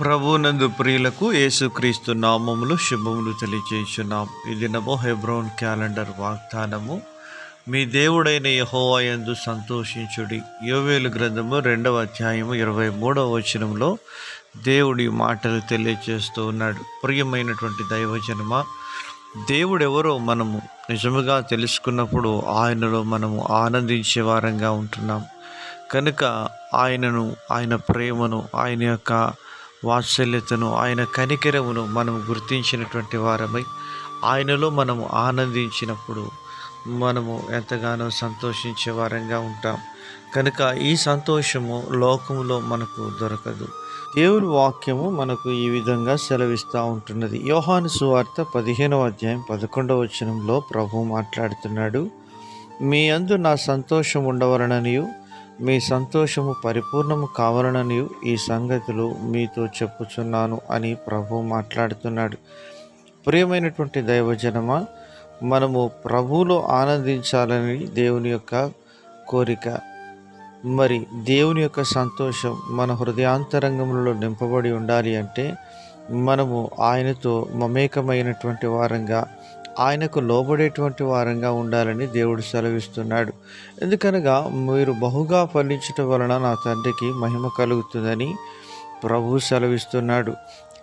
ప్రభునందు ప్రియులకు యేసుక్రీస్తు నామములు శుభములు తెలియజేస్తున్నాం ఈ దినము హెబ్రోన్ క్యాలెండర్ వాగ్దానము. మీ దేవుడైన యహోవాయందు సంతోషించుడి. యోవేలు గ్రంథము రెండవ అధ్యాయము ఇరవై మూడవ వచనంలో దేవుడి మాటలు తెలియజేస్తూ ఉన్నాడు. ప్రియమైనటువంటి దైవజనమ దేవుడెవరో మనము నిజముగా తెలుసుకున్నప్పుడు ఆయనలో మనము ఆనందించే వారంగా ఉంటున్నాం. కనుక ఆయనను ఆయన ప్రేమను ఆయన యొక్క వాత్సల్యతను ఆయన కనికరమును మనం గుర్తించినటువంటి వారమై ఆయనలో మనము ఆనందించినప్పుడు మనము ఎంతగానో సంతోషించే వారంగా ఉంటాం. కనుక ఈ సంతోషము లోకములో మనకు దొరకదు. దేవుని వాక్యము మనకు ఈ విధంగా సెలవిస్తూ ఉంటున్నది. యోహాను సువార్త పదిహేనవ అధ్యాయం పదకొండవ వచనంలో ప్రభు మాట్లాడుతున్నాడు మీ అందు నా సంతోషం ఉండవలననియు మీ సంతోషము పరిపూర్ణము కావాలనని ఈ సంగతులు మీతో చెప్పుచున్నాను అని ప్రభు మాట్లాడుతున్నాడు. ప్రియమైనటువంటి దైవజనమ మనము ప్రభువులో ఆనందించాలని దేవుని యొక్క కోరిక. మరి దేవుని యొక్క సంతోషం మన హృదయాంతరంగంలో నింపబడి ఉండాలి అంటే మనము ఆయనతో మమేకమైనటువంటి వారంగా ఆయనకు లోబడేటువంటి వారంగా ఉండాలని దేవుడు సెలవిస్తున్నాడు. ఎందుకనగా మీరు బహుగా ఫలించటం వలన నా తండ్రికి మహిమ కలుగుతుందని ప్రభు సెలవిస్తున్నాడు.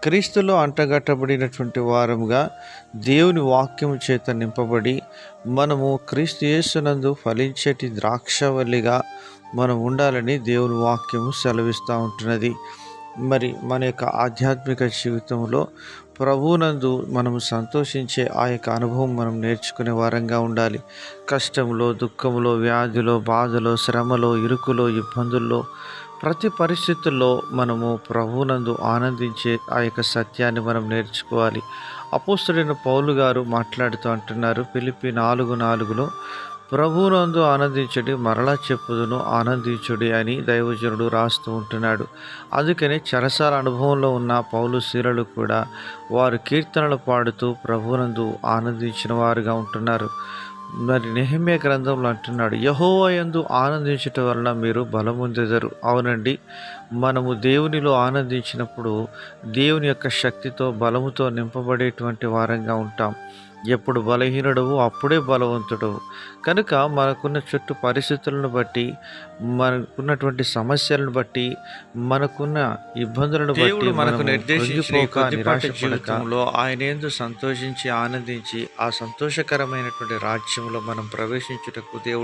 క్రీస్తులో అంటగట్టబడినటువంటి వారముగా దేవుని వాక్యము చేత నింపబడి మనము క్రీస్తు యేసునందు ఫలించేటి ద్రాక్షవల్లిగా మనం ఉండాలని దేవుని వాక్యము సెలవిస్తూ ఉంటున్నది. మరి మన యొక్క ఆధ్యాత్మిక జీవితంలో ప్రభువునందు మనము సంతోషించే ఆ యొక్క అనుభవం మనం నేర్చుకునే వారంగా ఉండాలి. కష్టంలో దుఃఖంలో వ్యాధిలో బాధలో శ్రమలో ఇరుకులో ఇబ్బందుల్లో ప్రతి పరిస్థితుల్లో మనము ప్రభువునందు ఆనందించే ఆ యొక్క సత్యాన్ని మనం నేర్చుకోవాలి. అపోస్తుడైన పౌలు గారు మాట్లాడుతూ అంటున్నారు పిలిపి నాలుగు నాలుగులో ప్రభువునందు ఆనందించడి మరలా చెప్పుదును ఆనందించుడి అని దైవజనుడు రాస్తూ ఉంటున్నాడు. అందుకని చెరసాల అనుభవంలో ఉన్న పౌలు శీలలు కూడా వారు కీర్తనలు పాడుతూ ప్రభువునందు ఆనందించిన వారుగా ఉంటున్నారు. మరి నెహమ్య గ్రంథంలో అంటున్నాడు యహోవయందు ఆనందించటం వలన మీరు బలముందెదరు. అవునండి మనము దేవునిలో ఆనందించినప్పుడు దేవుని యొక్క శక్తితో బలముతో నింపబడేటువంటి వారంగా ఉంటాం. ఎప్పుడు బలహీనుడవు అప్పుడే బలవంతుడవు. కనుక మనకున్న చుట్టూ పరిస్థితులను బట్టి మనకున్నటువంటి సమస్యలను బట్టి మనకున్న ఇబ్బందులను బట్టి మనకు జీవితంలో ఆయన ఏందు సంతోషించి ఆనందించి ఆ సంతోషకరమైనటువంటి రాజ్యంలో మనం ప్రవేశించుటకు దేవుడు